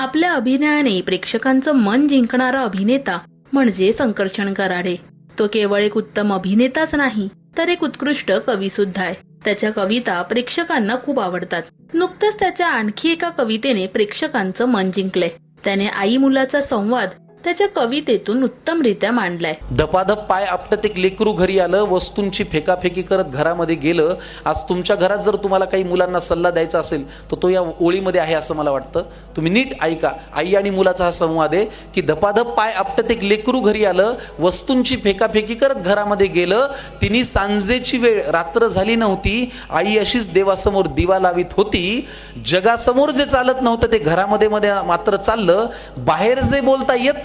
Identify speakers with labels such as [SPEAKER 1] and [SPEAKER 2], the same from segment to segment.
[SPEAKER 1] आपल्या अभिनयाने प्रेक्षकांचं मन जिंकणारा अभिनेता म्हणजे संकर्षण कराडे तो केवळ एक उत्तम अभिनेताच नाही तर एक उत्कृष्ट कवी सुद्धा आहे. त्याच्या कविता प्रेक्षकांना खूप आवडतात. नुकतंच त्याच्या आणखी एका कवितेने प्रेक्षकांचं मन जिंकलंय. त्याने आई मुलाचा संवाद त्याच्या कवितेतून उत्तमरित्या मांडलाय.
[SPEAKER 2] धपाधप पाय आपटत एक लेकरू घरी आलं वस्तूंची फेकाफेकी करत घरामध्ये गेलं. आज तुमच्या घरात जर तुम्हाला काही मुलांना सल्ला द्यायचा असेल तर तो या ओळीमध्ये आहे असं मला वाटतं. तुम्ही नीट ऐका आई आणि मुलाचा हा संवाद आहे की धपाधप पाय आपटत एक लेकरू घरी आलं वस्तूंची फेकाफेकी करत घरामध्ये गेलं. तिने सांजेची वेळ रात्र झाली नव्हती आई अशीच देवासमोर दिवा लावित होती. जगासमोर जे चालत नव्हतं ते घरामध्ये मध्ये मात्र चाललं. बाहेर जे बोलता येत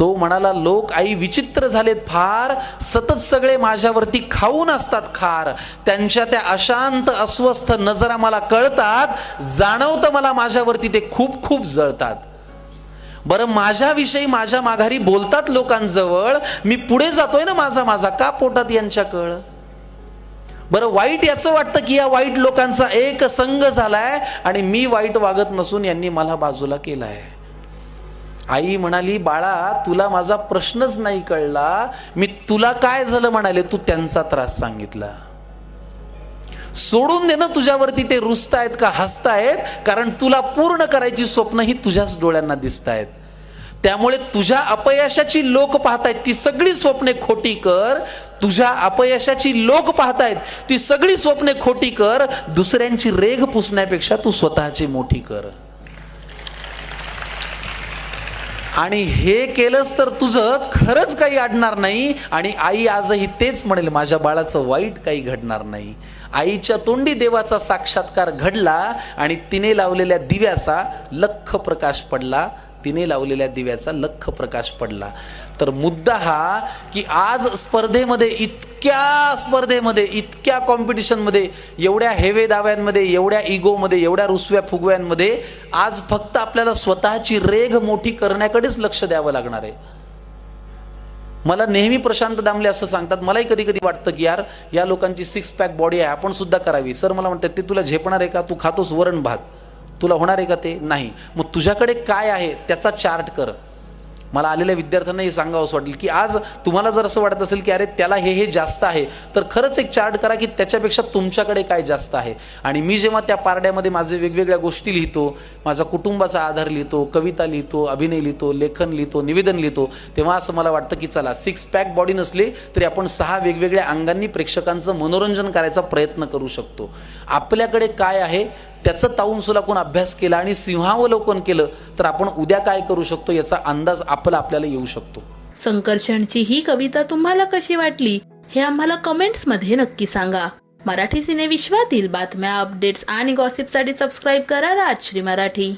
[SPEAKER 2] तो म्हणाला लोक आई विचित्र झालेत फार. सतत सगळे माझ्यावरती खाऊन असतात खार. त्यांच्या त्या अशांत अस्वस्थ नजरा मला कळतात. जाणवतं मला माझ्यावरती ते खूप खूप जळतात. बरं माझ्याविषयी माझ्या माघारी बोलतात लोकांजवळ. मी पुढे जातोय ना माझा माझा. का पोटात यांच्या कळ बरं वाईट याचं वाटतं की या वाईट लोकांचा एक संघ झालाय आणि मी वाईट वागत नसून यांनी मला बाजूला केलाय. आई म्हणाली बाळा तुला माझा प्रश्नच नाही कळला. मी तुला काय झालं म्हणाले तू त्यांचा त्रास सांगितला. सोडून दे ना तुझ्यावरती ते रुसतायत का हसतायत कारण तुला पूर्ण करायची स्वप्न ही तुझ्याच डोळ्यांना दिसतायत त्यामुळे तुझ्या अपयशाची लोक पाहतायत ती सगळी स्वप्ने खोटी कर. तुझ्या अपयशाची लोक पाहतायत ती सगळी स्वप्ने खोटी कर. दुसऱ्यांची रेघ पुसण्यापेक्षा तू स्वतःची मोठी कर. आणि हे केलंस तर तुझं खरंच काही अडणार नाही आणि आई आजही तेच म्हणेल माझ्या बाळाचं वाईट काही घडणार नाही. आईच्या तोंडी देवाचा साक्षात्कार घडला आणि तिने लावलेल्या दिव्याचा लख प्रकाश पडला. तिने लावलेल्या दिव्याचा लख प्रकाश पडला. तर मुद्दा हा की आज स्पर्धेमध्ये इतक्या स्पर्धेमध्ये इतक्या कॉम्पिटिशनमध्ये एवढ्या हेवे दाव्यांमध्ये एवढ्या इगोमध्ये एवढ्या रुसव्या फुगव्यांमध्ये आज फक्त आपल्याला स्वतःची रेघ मोठी करण्याकडेच लक्ष द्यावं लागणार आहे. मला नेहमी प्रशांत दामले असं सांगतात. मलाही कधी कधी वाटतं की यार या लोकांची सिक्स पॅक बॉडी आहे आपण सुद्धा करावी. सर मला म्हणतात ते तुला झेपणार आहे का? तू खातोस वरण भात. तुला होणार आहे का ते? नाही. मग तुझ्याकडे काय आहे त्याचा चार्ट कर. मला आलेल्या विद्यार्थ्यांना हे सांगावं असं वाटेल की आज तुम्हाला जर असं वाटत असेल की अरे त्याला हे हे जास्त आहे तर खरंच एक चार्ट करा की त्याच्यापेक्षा तुमच्याकडे काय जास्त आहे. आणि मी जेव्हा त्या पारड्यामध्ये माझे वेगवेगळ्या गोष्टी लिहितो माझा कुटुंबाचा आधार लिहितो कविता लिहितो अभिनय लिहितो लेखन लिहितो निवेदन लिहितो तेव्हा असं मला वाटतं की चला सिक्स पॅक बॉडी नसली तरी आपण सहा वेगवेगळ्या अंगांनी प्रेक्षकांचं मनोरंजन करायचा प्रयत्न करू शकतो. आपल्याकडे काय आहे? त्याचं ताऊन सुलाकून अभ्यास केला आणि सिंहावलोकन केलं तर आपण उद्या काय करू शकतो याचा अंदाज आपला आपल्याला येऊ शकतो.
[SPEAKER 1] संकर्षणची ही कविता तुम्हाला कशी वाटली हे आम्हाला कमेंट्समध्ये नक्की सांगा. मराठी सिने विश्वातील बातम्या अपडेट्स आणि गॉसिपसाठी सबस्क्राईब करा राजश्री मराठी.